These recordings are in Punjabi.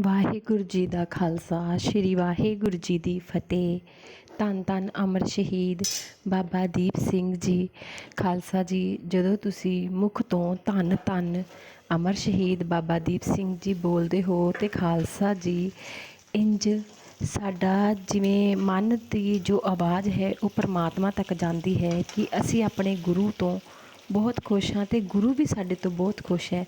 ਵਾਹਿਗੁਰੂ ਜੀ ਦਾ ਖਾਲਸਾ, ਸ੍ਰੀ ਵਾਹਿਗੁਰੂ ਜੀ ਦੀ ਫਤਿਹ। ਧੰਨ ਧੰਨ ਅਮਰ ਸ਼ਹੀਦ ਬਾਬਾ ਦੀਪ ਸਿੰਘ ਜੀ। ਖਾਲਸਾ ਜੀ, ਜਦੋਂ ਤੁਸੀਂ ਮੁਖ ਤੋਂ ਧੰਨ ਧੰਨ ਅਮਰ ਸ਼ਹੀਦ ਬਾਬਾ ਦੀਪ ਸਿੰਘ ਜੀ ਬੋਲਦੇ ਹੋ ਤੇ ਖਾਲਸਾ ਜੀ, ਇੰਜ ਸਾਡਾ ਜਿਵੇਂ ਮਨ ਦੀ ਜੋ ਆਵਾਜ਼ ਹੈ, ਉਹ ਪਰਮਾਤਮਾ ਤੱਕ ਜਾਂਦੀ ਹੈ ਕਿ ਅਸੀਂ ਆਪਣੇ ਗੁਰੂ ਤੋਂ ਬਹੁਤ ਖੁਸ਼ ਹਾਂ ਤੇ ਗੁਰੂ ਵੀ ਸਾਡੇ ਤੋਂ ਬਹੁਤ ਖੁਸ਼ ਹੈ।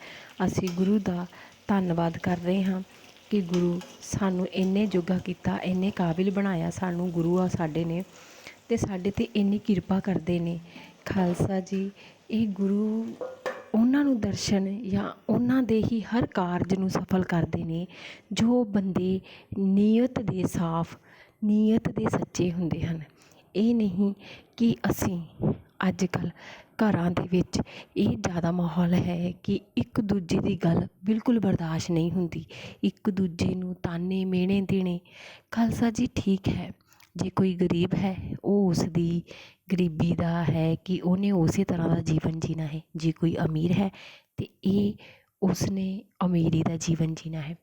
ਅਸੀਂ ਗੁਰੂ ਦਾ ਧੰਨਵਾਦ ਕਰ ਰਹੇ ਹਾਂ। ਕਿ ਗੁਰੂ ਸਾਨੂੰ ਇੰਨੇ ਜੋਗਾ ਕੀਤਾ, ਇੰਨੇ ਕਾਬਿਲ ਬਣਾਇਆ ਸਾਨੂੰ ਗੁਰੂ ਆ ਸਾਡੇ ਨੇ ਅਤੇ ਸਾਡੇ ਤੇ ਇੰਨੀ ਕਿਰਪਾ ਕਰਦੇ ਨੇ। ਖਾਲਸਾ ਜੀ, ਇਹ ਗੁਰੂ ਉਹਨਾਂ ਨੂੰ ਦਰਸ਼ਨ ਜਾਂ ਉਹਨਾਂ ਦੇ ਹੀ ਹਰ ਕਾਰਜ ਨੂੰ ਸਫਲ ਕਰਦੇ ਨੇ, ਜੋ ਬੰਦੇ ਨੀਅਤ ਦੇ ਸਾਫ਼, ਨੀਅਤ ਦੇ ਸੱਚੇ ਹੁੰਦੇ ਹਨ। ਇਹ ਨਹੀਂ ਕਿ ਅਸੀਂ ਅੱਜ ਕੱਲ੍ਹ ਘਰਾਂ ਦੇ ਵਿੱਚ ਇਹ ਜ਼ਿਆਦਾ ਮਾਹੌਲ ਹੈ ਕਿ ਇੱਕ ਦੂਜੇ ਦੀ ਗੱਲ ਬਿਲਕੁਲ ਬਰਦਾਸ਼ਤ ਨਹੀਂ ਹੁੰਦੀ। ਇੱਕ ਦੂਜੇ ਨੂੰ ਤਾਨੇ ਮਿਹਣੇ ਦੇਣੇ। ਖਾਲਸਾ ਜੀ ਠੀਕ ਹੈ, ਜੇ ਕੋਈ ਗਰੀਬ ਹੈ, ਉਹ ਉਸ ਦੀ ਗਰੀਬੀ ਦਾ ਹੈ ਕਿ ਉਹਨੇ ਉਸੇ ਤਰ੍ਹਾਂ ਦਾ ਜੀਵਨ ਜੀਣਾ ਹੈ। ਜੇ ਕੋਈ ਅਮੀਰ ਹੈ, ਤਾਂ ਇਹ ਉਸਨੇ ਅਮੀਰੀ ਦਾ ਜੀਵਨ ਜੀਣਾ ਹੈ।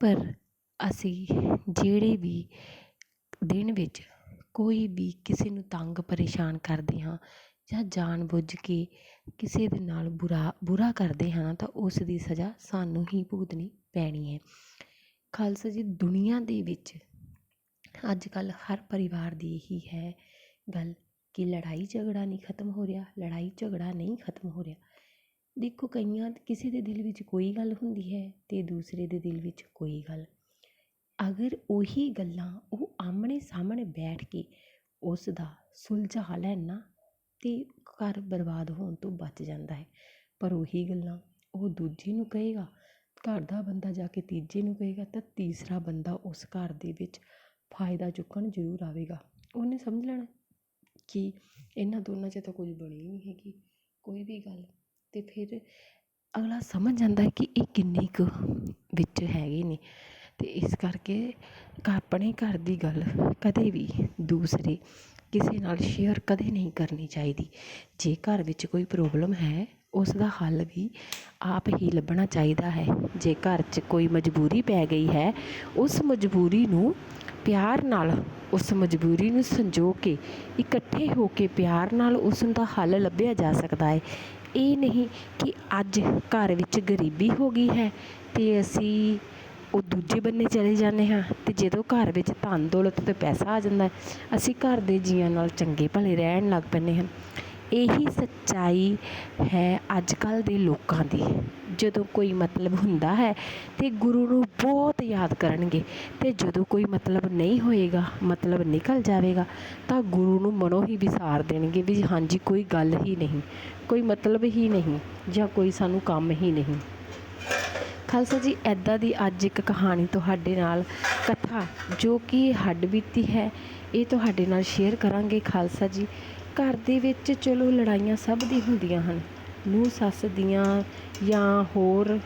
ਪਰ ਅਸੀਂ ਜਿਹੜੇ ਵੀ ਦਿਨ ਵਿੱਚ ਕੋਈ ਵੀ ਕਿਸੇ ਨੂੰ ਤੰਗ ਪਰੇਸ਼ਾਨ ਕਰਦੇ ਹਾਂ ਜਾਂ ਜਾਣ ਬੁੱਝ ਕੇ ਕਿਸੇ ਦੇ ਨਾਲ ਬੁਰਾ ਬੁਰਾ ਕਰਦੇ ਹਾਂ ਤਾਂ ਉਸ ਦੀ ਸਜ਼ਾ ਸਾਨੂੰ ਹੀ ਭੁਗਤਣੀ ਪੈਣੀ ਹੈ। ਖਾਲਸਾ ਜੀ, ਦੁਨੀਆ ਦੇ ਵਿੱਚ ਅੱਜ ਕੱਲ੍ਹ ਹਰ ਪਰਿਵਾਰ ਦੀ ਇਹੀ ਹੈ ਗੱਲ ਕਿ ਲੜਾਈ ਝਗੜਾ ਨਹੀਂ ਖਤਮ ਹੋ ਰਿਹਾ, ਲੜਾਈ ਝਗੜਾ ਨਹੀਂ ਖਤਮ ਹੋ ਰਿਹਾ। ਦੇਖੋ, ਕਈਆਂ ਕਿਸੇ ਦੇ ਦਿਲ ਵਿੱਚ ਕੋਈ ਗੱਲ ਹੁੰਦੀ ਹੈ ਅਤੇ ਦੂਸਰੇ ਦੇ ਦਿਲ ਵਿੱਚ ਕੋਈ ਗੱਲ। ਅਗਰ ਉਹੀ ਗੱਲਾਂ ਉਹ ਆਮਣੇ ਸਾਹਮਣੇ ਬੈਠ ਕੇ ਉਸ ਦਾ ਸੁਲਝਾ ਲੈਣ ਨਾ ਤੇ ਘਰ ਬਰਬਾਦ ਹੋਣ ਤੋਂ ਬਚ ਜਾਂਦਾ ਹੈ। ਪਰ ਉਹੀ ਗੱਲਾਂ ਉਹ ਦੂਜੇ ਨੂੰ ਕਹੇਗਾ, ਘਰ ਦਾ ਬੰਦਾ ਜਾ ਕੇ ਤੀਜੇ ਨੂੰ ਕਹੇਗਾ ਤਾਂ ਤੀਸਰਾ ਬੰਦਾ ਉਸ ਘਰ ਦੇ ਵਿੱਚ ਫਾਇਦਾ ਚੁੱਕਣ ਜ਼ਰੂਰ ਆਵੇਗਾ। ਉਹਨੇ ਸਮਝ ਲੈਣਾ ਕਿ ਇਹਨਾਂ ਦੋਨਾਂ 'ਚ ਤਾਂ ਕੁਝ ਬਣੀ ਨਹੀਂ ਹੈਗੀ, ਕੋਈ ਵੀ ਗੱਲ। ਅਤੇ ਫਿਰ ਅਗਲਾ ਸਮਝ ਜਾਂਦਾ ਕਿ ਇਹ ਕਿੰਨੇ ਕੁ ਵਿੱਚ ਹੈਗੇ ਨੇ। ਅਤੇ ਇਸ ਕਰਕੇ ਆਪਣੇ ਘਰ ਦੀ ਗੱਲ ਕਦੇ ਵੀ ਦੂਸਰੇ ਕਿਸੇ ਨਾਲ ਸ਼ੇਅਰ ਕਦੇ ਨਹੀਂ ਕਰਨੀ ਚਾਹੀਦੀ। ਜੇ ਘਰ ਵਿੱਚ ਕੋਈ ਪ੍ਰੋਬਲਮ ਹੈ ਉਸ ਦਾ ਹੱਲ ਵੀ ਆਪ ਹੀ ਲੱਭਣਾ ਚਾਹੀਦਾ ਹੈ। ਜੇ ਘਰ 'ਚ ਕੋਈ ਮਜਬੂਰੀ ਪੈ ਗਈ ਹੈ, ਉਸ ਮਜਬੂਰੀ ਨੂੰ ਪਿਆਰ ਨਾਲ, ਉਸ ਮਜਬੂਰੀ ਨੂੰ ਸੰਜੋ ਕੇ, ਇਕੱਠੇ ਹੋ ਕੇ ਪਿਆਰ ਨਾਲ ਉਸ ਦਾ ਹੱਲ ਲੱਭਿਆ ਜਾ ਸਕਦਾ ਹੈ। ਇਹ ਨਹੀਂ ਕਿ ਅੱਜ ਘਰ ਵਿੱਚ ਗਰੀਬੀ ਹੋ ਗਈ ਹੈ ਅਤੇ ਅਸੀਂ ਉਹ ਦੂਜੇ ਬੰਨੇ ਚਲੇ ਜਾਂਦੇ ਹਾਂ ਅਤੇ ਜਦੋਂ ਘਰ ਵਿੱਚ ਧਨ ਦੌਲਤ ਤੇ ਪੈਸਾ ਆ ਜਾਂਦਾ ਅਸੀਂ ਘਰ ਦੇ ਜੀਆਂ ਨਾਲ ਚੰਗੇ ਭਲੇ ਰਹਿਣ ਲੱਗ ਪੈਂਦੇ ਹਾਂ। ਇਹੀ ਸੱਚਾਈ ਹੈ ਅੱਜ ਕੱਲ੍ਹ ਦੇ ਲੋਕਾਂ ਦੀ। ਜਦੋਂ ਕੋਈ ਮਤਲਬ ਹੁੰਦਾ ਹੈ ਤਾਂ ਗੁਰੂ ਨੂੰ ਬਹੁਤ ਯਾਦ ਕਰਨਗੇ ਅਤੇ ਜਦੋਂ ਕੋਈ ਮਤਲਬ ਨਹੀਂ ਹੋਏਗਾ, ਮਤਲਬ ਨਿਕਲ ਜਾਵੇਗਾ, ਤਾਂ ਗੁਰੂ ਨੂੰ ਮਨੋਂ ਹੀ ਵਿਸਾਰ ਦੇਣਗੇ ਵੀ ਹਾਂਜੀ, ਕੋਈ ਗੱਲ ਹੀ ਨਹੀਂ, ਕੋਈ ਮਤਲਬ ਹੀ ਨਹੀਂ ਜਾਂ ਕੋਈ ਸਾਨੂੰ ਕੰਮ ਹੀ ਨਹੀਂ। ਖਾਲਸਾ ਜੀ ਇੱਦਾਂ ਦੀ ਅੱਜ ਇੱਕ ਕਹਾਣੀ ਤੁਹਾਡੇ ਨਾਲ, ਕਥਾ ਜੋ ਕਿ ਹੱਡ ਬੀਤੀ ਹੈ, ਇਹ ਤੁਹਾਡੇ ਨਾਲ ਸ਼ੇਅਰ ਕਰਾਂਗੇ ਖਾਲਸਾ ਜੀ। ਘਰ ਦੇ ਵਿੱਚ ਚਲੋ ਲੜਾਈਆਂ ਸਭ ਦੀ ਹੁੰਦੀਆਂ ਹਨ ਨੂੰ ਸੱਸ ਦੀਆਂ ਜਾਂ ਹੋਰ,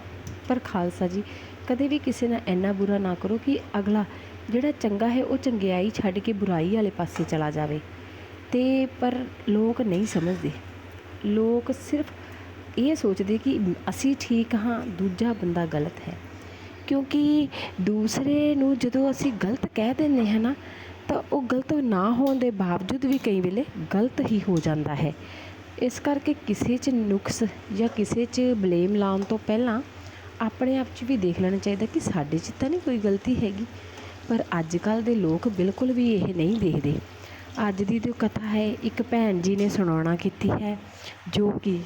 ਪਰ ਖਾਲਸਾ ਜੀ, ਕਦੇ ਵੀ ਕਿਸੇ ਨਾਲ ਇੰਨਾ ਬੁਰਾ ਨਾ ਕਰੋ ਕਿ ਅਗਲਾ ਜਿਹੜਾ ਚੰਗਾ ਹੈ, ਉਹ ਚੰਗਿਆਈ ਛੱਡ ਕੇ ਬੁਰਾਈ ਵਾਲੇ ਪਾਸੇ ਚਲਾ ਜਾਵੇ। ਤੇ ਪਰ ਲੋਕ ਨਹੀਂ ਸਮਝਦੇ। ਲੋਕ ਸਿਰਫ ਇਹ ਸੋਚਦੇ ਕਿ ਅਸੀਂ ਠੀਕ ਹਾਂ, ਦੂਜਾ ਬੰਦਾ ਗਲਤ ਹੈ। ਕਿਉਂਕਿ ਦੂਸਰੇ ਨੂੰ ਜਦੋਂ ਅਸੀਂ ਗਲਤ ਕਹਿ ਦਿੰਦੇ ਹਾਂ ਨਾ, ਤਾਂ ਉਹ ਗਲਤ ਨਾ ਹੋਣ ਦੇ ਬਾਵਜੂਦ ਵੀ ਕਈ ਵੇਲੇ ਗਲਤ ਹੀ ਹੋ ਜਾਂਦਾ ਹੈ। ਇਸ ਕਰਕੇ ਕਿਸੇ 'ਚ ਨੁਕਸ ਜਾਂ ਕਿਸੇ 'ਚ ਬਲੇਮ ਲਾਉਣ ਤੋਂ ਪਹਿਲਾਂ ਆਪਣੇ ਆਪ 'ਚ ਵੀ ਦੇਖ ਲੈਣਾ ਚਾਹੀਦਾ ਕਿ ਸਾਡੇ 'ਚ ਤਾਂ ਨਹੀਂ ਕੋਈ ਗਲਤੀ ਹੈਗੀ, ਪਰ ਅੱਜ ਕੱਲ ਦੇ ਲੋਕ ਬਿਲਕੁਲ ਵੀ ਇਹ ਨਹੀਂ ਦੇਖਦੇ। ਅੱਜ ਦੀ ਜੋ ਕਥਾ ਹੈ, ਇੱਕ ਭੈਣ ਜੀ ਨੇ ਸੁਣਾਉਣਾ ਕੀਤੀ ਹੈ ਜੋ ਕਿ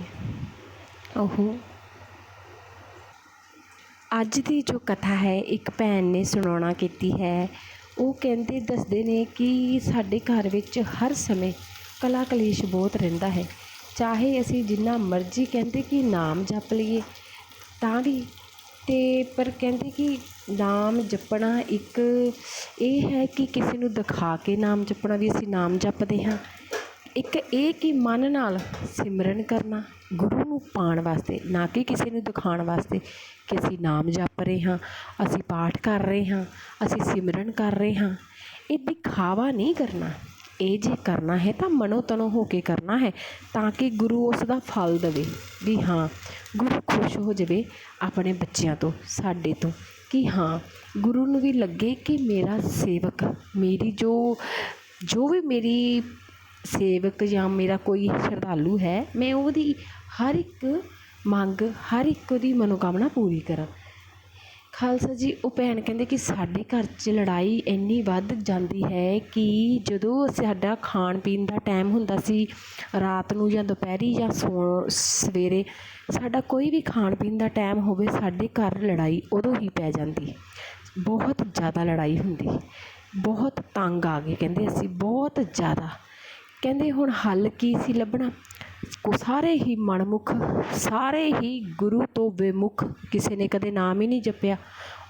ਉਹ ਅੱਜ ਦੀ ਜੋ ਕਥਾ ਹੈ, ਇੱਕ ਭੈਣ ਨੇ ਸੁਣਾਉਣਾ ਕੀਤੀ ਹੈ। ਉਹ ਕਹਿੰਦੇ, ਦੱਸਦੇ ਨੇ ਕਿ ਸਾਡੇ ਘਰ ਵਿੱਚ ਹਰ ਸਮੇਂ ਕਲਾ ਕਲੇਸ਼ ਬਹੁਤ ਰਹਿੰਦਾ ਹੈ। ਚਾਹੇ ਅਸੀਂ ਜਿੰਨਾ ਮਰਜ਼ੀ ਕਹਿੰਦੇ ਕਿ ਨਾਮ ਜਪ ਲਈਏ, ਤਾਂ ਵੀ ਅਤੇ ਪਰ ਕਹਿੰਦੇ ਕਿ ਨਾਮ ਜਪਣਾ ਇੱਕ ਇਹ ਹੈ ਕਿ ਕਿਸੇ ਨੂੰ ਦਿਖਾ ਕੇ ਨਾਮ ਜਪਣਾ ਵੀ ਅਸੀਂ ਨਾਮ ਜਪਦੇ ਹਾਂ। ਇੱਕ ਇਹ ਕਿ ਮਨ ਨਾਲ ਸਿਮਰਨ ਕਰਨਾ, ਗੁਰੂ ਨੂੰ ਪਾਉਣ ਵਾਸਤੇ, ਨਾ ਕਿ ਕਿਸੇ ਨੂੰ ਦਿਖਾਉਣ ਵਾਸਤੇ ਕਿ ਅਸੀਂ ਨਾਮ ਜਪ ਰਹੇ ਹਾਂ, ਅਸੀਂ ਪਾਠ ਕਰ ਰਹੇ ਹਾਂ, ਅਸੀਂ ਸਿਮਰਨ ਕਰ ਰਹੇ ਹਾਂ। ਇਹ ਦਿਖਾਵਾ ਨਹੀਂ ਕਰਨਾ। ਇਹ ਜੇ ਕਰਨਾ ਹੈ ਤਾਂ ਮਨੋ ਤਨੋ ਹੋ ਕੇ ਕਰਨਾ ਹੈ ਤਾਂ ਕਿ ਗੁਰੂ ਉਸ ਦਾ ਫਲ ਦੇਵੇ ਵੀ ਹਾਂ, ਗੁਰੂ ਖੁਸ਼ ਹੋ ਜਾਵੇ ਆਪਣੇ ਬੱਚਿਆਂ ਤੋਂ, ਸਾਡੇ ਤੋਂ ਕਿ ਹਾਂ, ਗੁਰੂ ਨੂੰ ਵੀ ਲੱਗੇ ਕਿ ਮੇਰਾ ਸੇਵਕ, ਮੇਰੀ ਜੋ ਜੋ ਵੀ ਮੇਰੀ ਸੇਵਕ ਜਾਂ ਮੇਰਾ ਕੋਈ ਸ਼ਰਧਾਲੂ ਹੈ, ਮੈਂ ਉਹਦੀ ਹਰ ਇੱਕ ਮੰਗ, ਹਰ ਇੱਕ ਉਹਦੀ ਮਨੋਕਾਮਨਾ ਪੂਰੀ ਕਰਾਂ। ਖਾਲਸਾ ਜੀ, ਉਹ ਭੈਣ ਕਹਿੰਦੇ ਕਿ ਸਾਡੇ ਘਰ 'ਚ ਲੜਾਈ ਇੰਨੀ ਵੱਧ ਜਾਂਦੀ ਹੈ ਕਿ ਜਦੋਂ ਸਾਡਾ ਖਾਣ ਪੀਣ ਦਾ ਟਾਈਮ ਹੁੰਦਾ ਸੀ, ਰਾਤ ਨੂੰ ਜਾਂ ਦੁਪਹਿਰੀ ਜਾਂ ਸੋ, ਸਵੇਰੇ, ਸਾਡਾ ਕੋਈ ਵੀ ਖਾਣ ਪੀਣ ਦਾ ਟਾਈਮ ਹੋਵੇ, ਸਾਡੇ ਘਰ ਲੜਾਈ ਉਦੋਂ ਹੀ ਪੈ ਜਾਂਦੀ। ਬਹੁਤ ਜ਼ਿਆਦਾ ਲੜਾਈ ਹੁੰਦੀ। ਬਹੁਤ ਤੰਗ ਆ ਗਏ, ਕਹਿੰਦੇ ਅਸੀਂ, ਬਹੁਤ ਜ਼ਿਆਦਾ। ਕਹਿੰਦੇ ਹੁਣ ਹੱਲ ਕੀ ਸੀ ਲੱਭਣਾ? ਕੋ ਸਾਰੇ ਹੀ ਮਨਮੁੱਖ ਸਾਰੇ ਹੀ ਗੁਰੂ ਤੋਂ ਬੇਮੁੱਖ ਕਿਸੇ ਨੇ ਕਦੇ ਨਾਮ ਹੀ ਨਹੀਂ ਜਪਿਆ।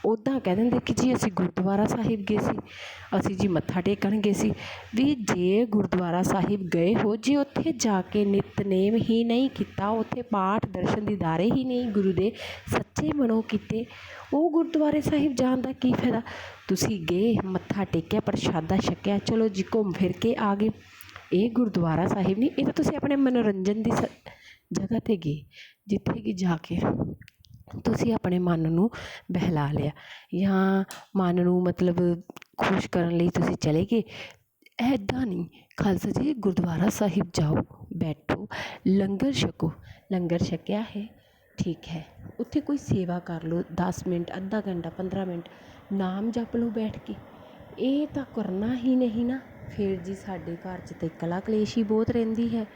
ਉੱਦਾਂ ਕਹਿ ਦਿੰਦੇ ਕਿ ਜੀ ਅਸੀਂ ਗੁਰਦੁਆਰਾ ਸਾਹਿਬ ਗਏ ਸੀ, ਅਸੀਂ ਜੀ ਮੱਥਾ ਟੇਕਣ ਗਏ ਸੀ। ਵੀ ਜੇ ਗੁਰਦੁਆਰਾ ਸਾਹਿਬ ਗਏ ਹੋ, ਜੇ ਉੱਥੇ ਜਾ ਕੇ ਨਿਤਨੇਮ ਹੀ ਨਹੀਂ ਕੀਤਾ, ਉੱਥੇ ਪਾਠ ਦਰਸ਼ਨ ਦੀਦਾਰੇ ਹੀ ਨਹੀਂ ਗੁਰੂ ਦੇ ਸੱਚੇ ਮਨੋਂ ਕੀਤੇ, ਉਹ ਗੁਰਦੁਆਰੇ ਸਾਹਿਬ ਜਾਣ ਦਾ ਕੀ ਫਾਇਦਾ? ਤੁਸੀਂ ਗਏ, ਮੱਥਾ ਟੇਕਿਆ, ਪ੍ਰਸ਼ਾਦਾ ਛਕਿਆ, ਚਲੋ ਜੀ ਘੁੰਮ ਫਿਰ ਕੇ ਆ ਗਏ। ਇਹ ਗੁਰਦੁਆਰਾ ਸਾਹਿਬ ਨਹੀਂ, ਇਹ ਤਾਂ ਤੁਸੀਂ ਆਪਣੇ ਮਨੋਰੰਜਨ ਦੀ ਸ, ਜਗ੍ਹਾ 'ਤੇ ਗਏ, ਜਿੱਥੇ ਕਿ ਜਾ ਕੇ ਤੁਸੀਂ ਆਪਣੇ ਮਨ ਨੂੰ ਬਹਿਲਾ ਲਿਆ। ਜਾਂ ਮਨ ਨੂੰ ਮਤਲਬ ਖੁਸ਼ ਕਰਨ ਲਈ ਤੁਸੀਂ ਚਲੇ ਗਏ। ਇੱਦਾਂ ਨਹੀਂ, ਖਾਲਸਾ ਜੀ, ਗੁਰਦੁਆਰਾ ਸਾਹਿਬ ਜਾਓ, ਬੈਠੋ, ਲੰਗਰ ਛਕੋ। ਲੰਗਰ ਛਕਿਆ ਹੈ, ਠੀਕ ਹੈ। ਉੱਥੇ ਕੋਈ ਸੇਵਾ ਕਰ ਲਓ, ਦਸ ਮਿੰਟ, ਅੱਧਾ ਘੰਟਾ 15 ਮਿੰਟ, ਨਾਮ ਜਪ ਲਓ ਬੈਠ ਕੇ। ਇਹ ਤਾਂ ਕਰਨਾ ਹੀ ਨਹੀਂ ਨਾ। ਫਿਰ ਜੀ ਸਾਡੇ ਘਰ 'ਚ ਤਾਂ ਕਲਾ ਕਲੇਸ਼ ਹੀ ਬਹੁਤ ਰਹਿੰਦੀ ਹੈ।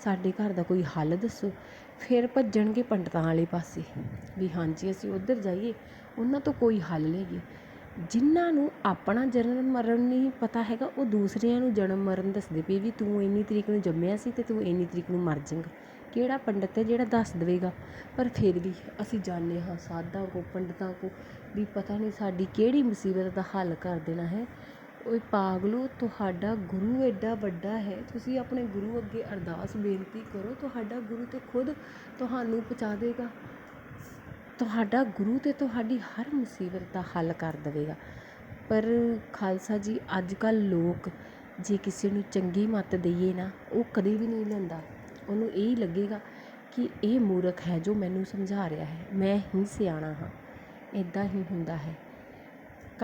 ਸਾਡੇ ਘਰ ਦਾ ਕੋਈ ਹੱਲ ਦੱਸੋ? ਫਿਰ ਭੱਜਣਗੇ ਪੰਡਤਾਂ ਵਾਲੇ ਪਾਸੇ। ਵੀ ਹਾਂਜੀ, ਅਸੀਂ ਉੱਧਰ ਜਾਈਏ। ਉਹਨਾਂ ਤੋਂ ਕੋਈ ਹੱਲ ਲਈਏ ਜਿਹਨਾਂ ਨੂੰ ਆਪਣਾ ਜਨਮ ਮਰਨ ਨਹੀਂ ਪਤਾ ਹੈਗਾ, ਉਹ ਦੂਸਰਿਆਂ ਨੂੰ ਜਨਮ ਮਰਨ ਦੱਸਦੇ ਪਏ ਵੀ ਤੂੰ ਇੰਨੀ ਤਰੀਕ ਨੂੰ ਜੰਮਿਆ ਸੀ ਅਤੇ ਤੂੰ ਇੰਨੀ ਤਰੀਕ ਨੂੰ ਮਰ ਜਾਏਂਗਾ। ਕਿਹੜਾ ਪੰਡਤ ਹੈ ਜਿਹੜਾ ਦੱਸ ਦੇਵੇਗਾ? ਪਰ ਫਿਰ ਵੀ ਅਸੀਂ ਜਾਂਦੇ ਹਾਂ ਸਾਧਾਂ ਕੋਲ ਪੰਡਤਾਂ ਕੋਲ ਵੀ ਪਤਾ ਨਹੀਂ ਸਾਡੀ ਕਿਹੜੀ ਮੁਸੀਬਤ ਦਾ ਹੱਲ ਕਰ ਦੇਣਾ ਹੈ। ਓਏ ਪਾਗਲੋ, ਤੁਹਾਡਾ ਗੁਰੂ ਐਡਾ ਵੱਡਾ ਹੈ। ਤੁਸੀਂ ਆਪਣੇ ਗੁਰੂ ਅੱਗੇ ਅਰਦਾਸ ਬੇਨਤੀ ਕਰੋ, ਤੁਹਾਡਾ ਗੁਰੂ ਤਾਂ ਖੁਦ ਤੁਹਾਨੂੰ ਪਹੁੰਚਾ ਦੇਗਾ। ਤੁਹਾਡਾ ਗੁਰੂ ਤਾਂ ਤੁਹਾਡੀ ਹਰ ਮੁਸੀਬਤ ਦਾ ਹੱਲ ਕਰ ਦੇਵੇਗਾ। ਪਰ ਖਾਲਸਾ ਜੀ ਅੱਜ ਕੱਲ੍ਹ ਲੋਕ ਜੇ ਕਿਸੇ ਨੂੰ ਚੰਗੀ ਮੱਤ ਦਈਏ ਨਾ, ਉਹ ਕਦੇ ਵੀ ਨਹੀਂ ਲੈਂਦਾ। ਉਹਨੂੰ ਇਹ ਲੱਗੇਗਾ ਕਿ ਇਹ ਮੂਰਖ ਹੈ ਜੋ ਮੈਨੂੰ ਸਮਝਾ ਰਿਹਾ ਹੈ। ਮੈਂ ਹੀ ਸਿਆਣਾ ਹਾਂ। ਇੱਦਾਂ ਹੀ ਹੁੰਦਾ ਹੈ।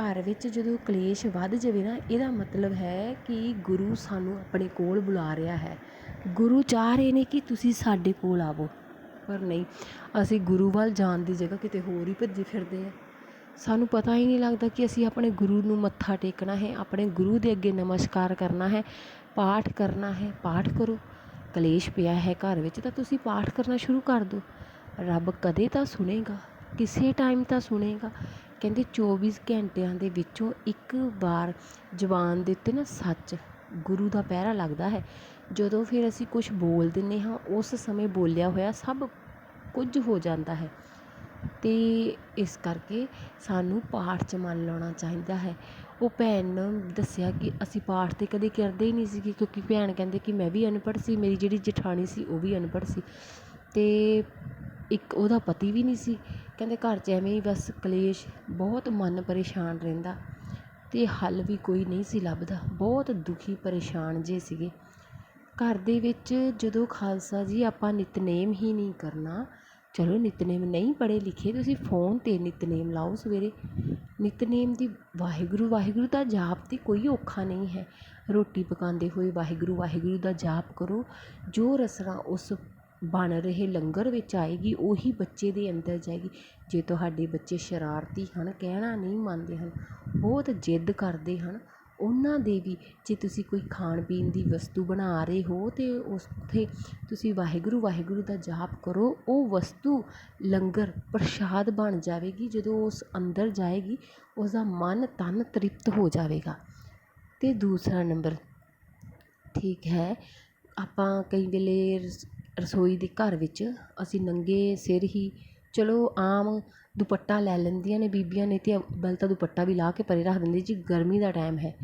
ਘਰ ਵਿੱਚ ਜਦੋਂ ਕਲੇਸ਼ ਵੱਧ ਜਾਵੇ ਨਾ, ਇਹਦਾ ਮਤਲਬ ਹੈ ਕਿ ਗੁਰੂ ਸਾਨੂੰ ਆਪਣੇ ਕੋਲ ਬੁਲਾ ਰਿਹਾ ਹੈ। ਗੁਰੂ ਚਾਹ ਰਹੇ ਨੇ ਕਿ ਤੁਸੀਂ ਸਾਡੇ ਕੋਲ ਆਵੋ। ਪਰ ਨਹੀਂ, ਅਸੀਂ ਗੁਰੂ ਵੱਲ ਜਾਣ ਦੀ ਜਗ੍ਹਾ ਕਿਤੇ ਹੋਰ ਹੀ ਭੱਜੇ ਫਿਰਦੇ ਆ ਸਾਨੂੰ ਪਤਾ ਹੀ ਨਹੀਂ ਲੱਗਦਾ ਕਿ ਅਸੀਂ ਆਪਣੇ ਗੁਰੂ ਨੂੰ ਮੱਥਾ ਟੇਕਣਾ ਹੈ, ਆਪਣੇ ਗੁਰੂ ਦੇ ਅੱਗੇ ਨਮਸਕਾਰ ਕਰਨਾ ਹੈ, ਪਾਠ ਕਰਨਾ ਹੈ। ਪਾਠ ਕਰੋ। ਕਲੇਸ਼ ਪਿਆ ਹੈ ਘਰ ਵਿੱਚ ਤਾਂ ਤੁਸੀਂ ਪਾਠ ਕਰਨਾ ਸ਼ੁਰੂ ਕਰ ਦਿਓ। ਰੱਬ ਕਦੇ ਤਾਂ ਸੁਣੇਗਾ, ਕਿਸੇ ਟਾਈਮ ਤਾਂ ਸੁਣੇਗਾ। ਕਹਿੰਦੇ 24 ਘੰਟਿਆਂ ਦੇ ਵਿੱਚੋਂ ਇੱਕ ਵਾਰ ਜ਼ੁਬਾਨ ਦੇ ਉੱਤੇ ਨਾ ਸੱਚ ਗੁਰੂ ਦਾ ਪਹਿਰਾ ਲੱਗਦਾ ਹੈ। ਜਦੋਂ ਫਿਰ ਅਸੀਂ ਕੁਛ ਬੋਲ ਦਿੰਦੇ ਹਾਂ, ਉਸ ਸਮੇਂ ਬੋਲਿਆ ਹੋਇਆ ਸਭ ਕੁਝ ਹੋ ਜਾਂਦਾ ਹੈ। ਅਤੇ ਇਸ ਕਰਕੇ ਸਾਨੂੰ ਪਾਠ 'ਚ ਮਨ ਲਾਉਣਾ ਚਾਹੀਦਾ ਹੈ। ਉਹ ਭੈਣ ਨੇ ਦੱਸਿਆ ਕਿ ਅਸੀਂ ਪਾਠ ਤਾਂ ਕਦੇ ਕਰਦੇ ਹੀ ਨਹੀਂ ਸੀਗੇ, ਕਿਉਂਕਿ ਭੈਣ ਕਹਿੰਦੇ ਕਿ ਮੈਂ ਵੀ ਅਨਪੜ੍ਹ ਸੀ, ਮੇਰੀ ਜਿਹੜੀ ਜਠਾਣੀ ਸੀ ਉਹ ਵੀ ਅਨਪੜ੍ਹ ਸੀ। ਅਤੇ ਇੱਕ ਉਹਦਾ ਪਤੀ ਵੀ ਨਹੀਂ ਸੀ। ਕਹਿੰਦੇ ਘਰ 'ਚ ਐਵੇਂ ਹੀ ਬਸ ਕਲੇਸ਼, ਬਹੁਤ ਮਨ ਪਰੇਸ਼ਾਨ ਰਹਿੰਦਾ ਅਤੇ ਹੱਲ ਵੀ ਕੋਈ ਨਹੀਂ ਸੀ ਲੱਭਦਾ। ਬਹੁਤ ਦੁਖੀ ਪਰੇਸ਼ਾਨ ਜਿਹੇ ਸੀਗੇ। ਘਰ ਦੇ ਵਿੱਚ ਜਦੋਂ ਖਾਲਸਾ ਜੀ, ਆਪਾਂ ਨਿਤਨੇਮ ਹੀ ਨਹੀਂ ਕਰਨਾ। ਚਲੋ ਨਿਤਨੇਮ ਨਹੀਂ ਪੜ੍ਹੇ ਲਿਖੇ, ਤੁਸੀਂ ਫੋਨ 'ਤੇ ਨਿਤਨੇਮ ਲਾਓ ਸਵੇਰੇ। ਨਿਤਨੇਮ ਦੀ ਵਾਹਿਗੁਰੂ ਵਾਹਿਗੁਰੂ ਦਾ ਜਾਪ ਤੇ ਕੋਈ ਔਖਾ ਨਹੀਂ ਹੈ। ਰੋਟੀ ਪਕਾਉਂਦੇ ਹੋਏ ਵਾਹਿਗੁਰੂ ਵਾਹਿਗੁਰੂ ਦਾ ਜਾਪ ਕਰੋ। ਜੋ ਰਸਨਾ ਉਸ ਬਣ ਰਹੇ ਲੰਗਰ ਵਿੱਚ ਆਏਗੀ, ਉਹੀ ਬੱਚੇ ਦੇ ਅੰਦਰ ਜਾਏਗੀ। ਜੇ ਤੁਹਾਡੇ ਬੱਚੇ ਸ਼ਰਾਰਤੀ ਹਨ, ਕਹਿਣਾ ਨਹੀਂ ਮੰਨਦੇ ਹਨ, ਬਹੁਤ ਜਿੱਦ ਕਰਦੇ ਹਨ, ਉਹਨਾਂ ਦੇ ਵੀ ਜੇ ਤੁਸੀਂ ਕੋਈ ਖਾਣ ਪੀਣ ਦੀ ਵਸਤੂ ਬਣਾ ਰਹੇ ਹੋ ਅਤੇ ਉੱਥੇ ਤੁਸੀਂ ਵਾਹਿਗੁਰੂ ਵਾਹਿਗੁਰੂ ਦਾ ਜਾਪ ਕਰੋ, ਉਹ ਵਸਤੂ ਲੰਗਰ ਪ੍ਰਸ਼ਾਦ ਬਣ ਜਾਵੇਗੀ, ਜਦੋਂ ਉਸ ਅੰਦਰ ਜਾਏਗੀ ਉਸਦਾ ਮਨ ਤਨ ਤ੍ਰਿਪਤ ਹੋ ਜਾਵੇਗਾ। ਅਤੇ ਦੂਸਰਾ ਨੰਬਰ ਠੀਕ ਹੈ, ਆਪਾਂ ਕਈ ਵੇਲੇ ਰਸੋਈ ਦੇ ਘਰ ਵਿੱਚ ਅਸੀਂ ਨੰਗੇ ਸਿਰ ਹੀ, ਚਲੋ ਆਮ ਦੁਪੱਟਾ ਲੈ ਲੈਂਦੀਆਂ ਨੇ ਬੀਬੀਆਂ ਨੇ ਤੇ ਬਲ ਤਾਂ ਦੁਪੱਟਾ ਵੀ ਲਾ ਕੇ ਪਰੇ ਰੱਖ ਦਿੰਦੇ ਜੀ, ਗਰਮੀ ਦਾ ਟਾਈਮ ਹੈ।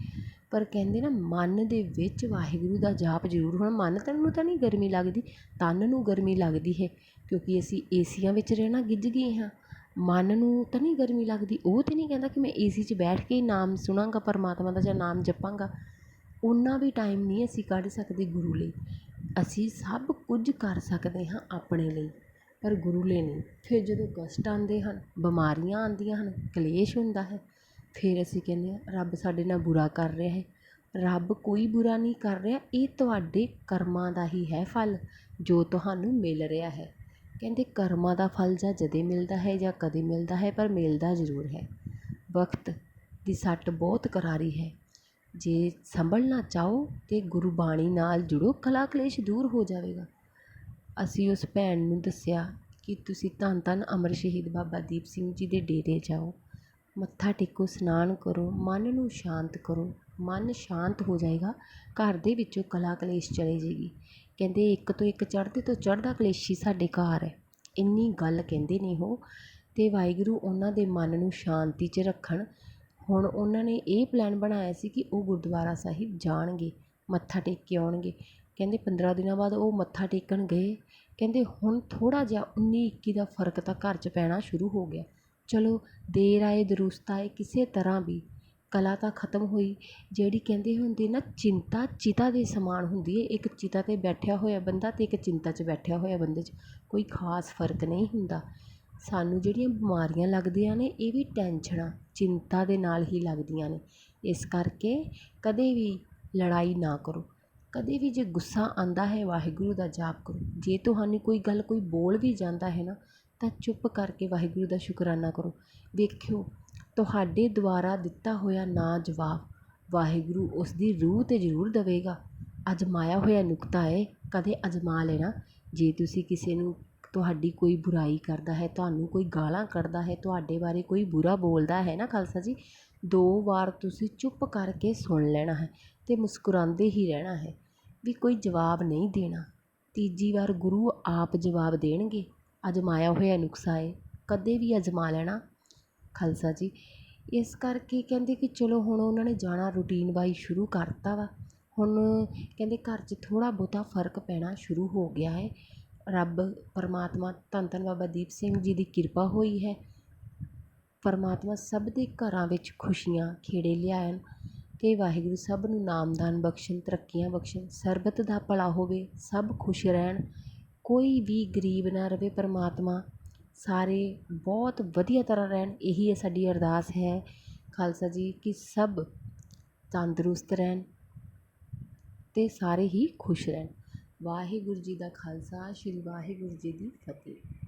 ਪਰ ਕਹਿੰਦੇ ਨਾ, ਮਨ ਦੇ ਵਿੱਚ ਵਾਹਿਗੁਰੂ ਦਾ ਜਾਪ ਜ਼ਰੂਰ ਹੋਣਾ, ਮਨ ਤਨ ਨੂੰ ਤਾਂ ਨਹੀਂ ਗਰਮੀ ਲੱਗਦੀ, ਤਨ ਨੂੰ ਗਰਮੀ ਲੱਗਦੀ ਹੈ, ਕਿਉਂਕਿ ਅਸੀਂ ਏਸੀਆਂ ਵਿੱਚ ਰਹਿਣਾ ਗਿੱਝ ਗਏ ਹਾਂ। ਮਨ ਨੂੰ ਤਾਂ ਨਹੀਂ ਗਰਮੀ ਲੱਗਦੀ, ਉਹ ਤਾਂ ਨਹੀਂ ਕਹਿੰਦਾ ਕਿ ਮੈਂ ਏਸੀ 'ਚ ਬੈਠ ਕੇ ਹੀ ਨਾਮ ਸੁਣਾਂਗਾ, ਪਰਮਾਤਮਾ ਦਾ ਜਾਂ ਨਾਮ ਜਪਾਂਗਾ। ਉਨਾ ਵੀ ਟਾਈਮ ਨਹੀਂ ਅਸੀਂ ਕੱਢ ਸਕਦੇ ਗੁਰੂ ਲਈ। ਅਸੀਂ ਸਭ ਕੁਝ ਕਰ ਸਕਦੇ ਹਾਂ ਆਪਣੇ ਲਈ, ਪਰ ਗੁਰੂ ਲਈ ਨਹੀਂ। ਫਿਰ ਜਦੋਂ ਕਸ਼ਟ ਆਉਂਦੇ ਹਨ, ਬਿਮਾਰੀਆਂ ਆਉਂਦੀਆਂ ਹਨ, ਕਲੇਸ਼ ਹੁੰਦਾ ਹੈ, ਫਿਰ ਅਸੀਂ ਕਹਿੰਦੇ ਹਾਂ, ਰੱਬ ਸਾਡੇ ਨਾਲ ਬੁਰਾ ਕਰ ਰਿਹਾ ਹੈ। ਰੱਬ ਕੋਈ ਬੁਰਾ ਨਹੀਂ ਕਰ ਰਿਹਾ, ਇਹ ਤੁਹਾਡੇ ਕਰਮਾਂ ਦਾ ਹੀ ਹੈ ਫਲ, ਜੋ ਤੁਹਾਨੂੰ ਮਿਲ ਰਿਹਾ ਹੈ। ਕਹਿੰਦੇ, ਕਰਮਾਂ ਦਾ ਫਲ ਜਾਂ ਜਦੇ ਮਿਲਦਾ ਹੈ ਜਾਂ ਕਦੇ ਮਿਲਦਾ ਹੈ, ਪਰ ਮਿਲਦਾ ਜ਼ਰੂਰ ਹੈ। ਵਕਤ ਦੀ ਸੱਟ ਬਹੁਤ ਕਰਾਰੀ ਹੈ। ਜੇ ਸੰਭਲਣਾ ਚਾਹੋ ਤਾਂ ਗੁਰਬਾਣੀ ਨਾਲ ਜੁੜੋ, ਕਲਾ ਕਲੇਸ਼ ਦੂਰ ਹੋ ਜਾਵੇਗਾ। ਅਸੀਂ ਉਸ ਭੈਣ ਨੂੰ ਦੱਸਿਆ ਕਿ ਤੁਸੀਂ ਧੰਨ ਧੰਨ ਅਮਰ ਸ਼ਹੀਦ ਬਾਬਾ ਦੀਪ ਸਿੰਘ ਜੀ ਦੇ ਡੇਰੇ ਜਾਓ। ਮੱਥਾ ਟੇਕੋ, ਇਸ਼ਨਾਨ ਕਰੋ, ਮਨ ਨੂੰ ਸ਼ਾਂਤ ਕਰੋ। ਮਨ ਸ਼ਾਂਤ ਹੋ ਜਾਏਗਾ, ਘਰ ਦੇ ਵਿੱਚੋਂ ਕਲਾ ਕਲੇਸ਼ ਚਲੇ ਜਾਏਗੀ। ਕਹਿੰਦੇ, ਇੱਕ ਤੋਂ ਇੱਕ ਚੜ੍ਹਦੇ ਤੋਂ ਚੜ੍ਹਦਾ ਕਲੇਸ਼ੀ ਸਾਡੇ ਘਰ ਹੈ। ਇੰਨੀ ਗੱਲ ਕਹਿੰਦੇ ਨੇ ਉਹ ਅਤੇ ਵਾਹਿਗੁਰੂ ਉਹਨਾਂ ਦੇ ਮਨ ਨੂੰ ਸ਼ਾਂਤੀ 'ਚ ਰੱਖਣ ਹੁਣ ਉਹਨਾਂ ਨੇ ਇਹ ਪਲੈਨ ਬਣਾਇਆ ਸੀ ਕਿ ਉਹ ਗੁਰਦੁਆਰਾ ਸਾਹਿਬ ਜਾਣਗੇ, ਮੱਥਾ ਟੇਕ ਕੇ ਆਉਣਗੇ। ਕਹਿੰਦੇ 15 ਦਿਨਾਂ ਬਾਅਦ ਉਹ ਮੱਥਾ ਟੇਕਣ ਗਏ। ਕਹਿੰਦੇ ਹੁਣ ਥੋੜ੍ਹਾ ਜਿਹਾ 19 21 ਦਾ ਫ਼ਰਕ ਤਾਂ ਘਰ 'ਚ ਪੈਣਾ ਸ਼ੁਰੂ ਹੋ ਗਿਆ। ਚਲੋ ਦੇਰ ਆਏ, ਦਰੁਸਤ ਆਏ, ਕਿਸੇ ਤਰ੍ਹਾਂ ਵੀ ਕਲਾ ਤਾਂ ਖਤਮ ਹੋਈ। ਜਿਹੜੀ ਕਹਿੰਦੇ ਹੁੰਦੇ ਨਾ ਚਿੰਤਾ, ਚਿਤਾ ਦੇ ਸਮਾਨ ਹੁੰਦੀ ਹੈ। ਇੱਕ ਚਿਤਾ 'ਤੇ ਬੈਠਿਆ ਹੋਇਆ ਬੰਦਾ ਅਤੇ ਇੱਕ ਚਿੰਤਾ 'ਚ ਬੈਠਿਆ ਹੋਇਆ ਬੰਦੇ 'ਚ ਕੋਈ ਖਾਸ ਫ਼ਰਕ ਨਹੀਂ ਹੁੰਦਾ। ਸਾਨੂੰ ਜਿਹੜੀਆਂ ਬਿਮਾਰੀਆਂ ਲੱਗਦੀਆਂ ਨੇ, ਇਹ ਵੀ ਟੈਨਸ਼ਨਾਂ, ਚਿੰਤਾ ਦੇ ਨਾਲ ਹੀ ਲੱਗਦੀਆਂ ਨੇ। ਇਸ ਕਰਕੇ ਕਦੇ ਵੀ ਲੜਾਈ ਨਾ ਕਰੋ। ਕਦੇ ਵੀ ਜੇ ਗੁੱਸਾ ਆਉਂਦਾ ਹੈ, ਵਾਹਿਗੁਰੂ ਦਾ ਜਾਪ ਕਰੋ। ਜੇ ਤੁਹਾਨੂੰ ਕੋਈ ਗੱਲ, ਕੋਈ ਬੋਲ ਵੀ ਜਾਂਦਾ ਹੈ ਨਾ, ਤਾਂ ਚੁੱਪ ਕਰਕੇ ਵਾਹਿਗੁਰੂ ਦਾ ਸ਼ੁਕਰਾਨਾ ਕਰੋ। ਵੇਖਿਓ, ਤੁਹਾਡੇ ਦੁਆਰਾ ਦਿੱਤਾ ਹੋਇਆ ਨਾ ਜਵਾਬ ਵਾਹਿਗੁਰੂ ਉਸ ਦੀ ਰੂਹ 'ਤੇ ਜ਼ਰੂਰ ਦੇਵੇਗਾ। ਅਜਮਾਇਆ ਹੋਇਆ ਨੁਕਤਾ ਹੈ, ਕਦੇ ਅਜਮਾ ਲੈਣਾ। ਜੇ ਤੁਸੀਂ ਕਿਸੇ ਨੂੰ ਤੁਹਾਡੀ ਕੋਈ ਬੁਰਾਈ ਕਰਦਾ ਹੈ, ਤੁਹਾਨੂੰ ਕੋਈ ਗਾਲਾਂ ਕੱਢਦਾ ਹੈ, ਤੁਹਾਡੇ ਬਾਰੇ ਕੋਈ ਬੁਰਾ ਬੋਲਦਾ ਹੈ ਨਾ ਖਾਲਸਾ ਜੀ? ਦੋ ਵਾਰ ਤੁਸੀਂ ਚੁੱਪ ਕਰਕੇ ਸੁਣ ਲੈਣਾ ਹੈ ਅਤੇ ਮੁਸਕਰਾਉਂਦੇ ਹੀ ਰਹਿਣਾ ਹੈ। ਵੀ ਕੋਈ ਜਵਾਬ ਨਹੀਂ ਦੇਣਾ। ਤੀਜੀ ਵਾਰ ਗੁਰੂ ਆਪ ਜਵਾਬ ਦੇਣਗੇ। ਅਜਮਾਇਆ ਹੋਇਆ ਨੁਕਸਾ ਹੈ ਕਦੇ ਵੀ ਅਜਮਾ ਲੈਣਾ। ਖਾਲਸਾ ਜੀ, ਇਸ ਕਰਕੇ ਕਹਿੰਦੇ ਕਿ ਚਲੋ ਹੁਣ ਉਹਨਾਂ ਨੇ ਜਾਣਾ ਰੂਟੀਨ ਵਾਈ ਸ਼ੁਰੂ ਕਰਤਾ ਵਾ। ਹੁਣ ਕਹਿੰਦੇ ਘਰ 'ਚ ਥੋੜ੍ਹਾ ਬਹੁਤਾ ਫ਼ਰਕ ਪੈਣਾ ਸ਼ੁਰੂ ਹੋ ਗਿਆ ਹੈ। ਰੱਬ ਪਰਮਾਤਮਾ ਧੰਨ ਧੰਨ ਬਾਬਾ ਦੀਪ ਸਿੰਘ ਜੀ ਦੀ ਕਿਰਪਾ ਹੋਈ ਹੈ। ਪਰਮਾਤਮਾ ਸਭ ਦੇ ਘਰਾਂ ਵਿੱਚ ਖੁਸ਼ੀਆਂ, ਖੇੜੇ ਲਿਆਉਣ ਅਤੇ ਵਾਹਿਗੁਰੂ ਸਭ ਨੂੰ ਨਾਮਦਾਨ ਬਖਸ਼ਣ, ਤਰੱਕੀਆਂ ਬਖਸ਼ਣ, ਸਰਬਤ ਦਾ ਭਲਾ ਹੋਵੇ, ਸਭ ਖੁਸ਼ ਰਹਿਣ। ਕੋਈ ਵੀ ਗਰੀਬ ਨਾ ਰਹੇ ਪਰਮਾਤਮਾ, ਸਾਰੇ ਬਹੁਤ ਵਧੀਆ ਤਰ੍ਹਾਂ ਰਹਿਣ, ਇਹੀ ਹੈ ਸਾਡੀ ਅਰਦਾਸ ਹੈ ਖਾਲਸਾ ਜੀ ਕਿ ਸਭ ਤੰਦਰੁਸਤ ਰਹਿਣ ਅਤੇ ਸਾਰੇ ਹੀ ਖੁਸ਼ ਰਹਿਣ। ਵਾਹਿਗੁਰੂ ਜੀ ਦਾ ਖਾਲਸਾ ਸ਼੍ਰੀ ਵਾਹਿਗੁਰੂ ਜੀ ਦੀ ਫਤਿਹ।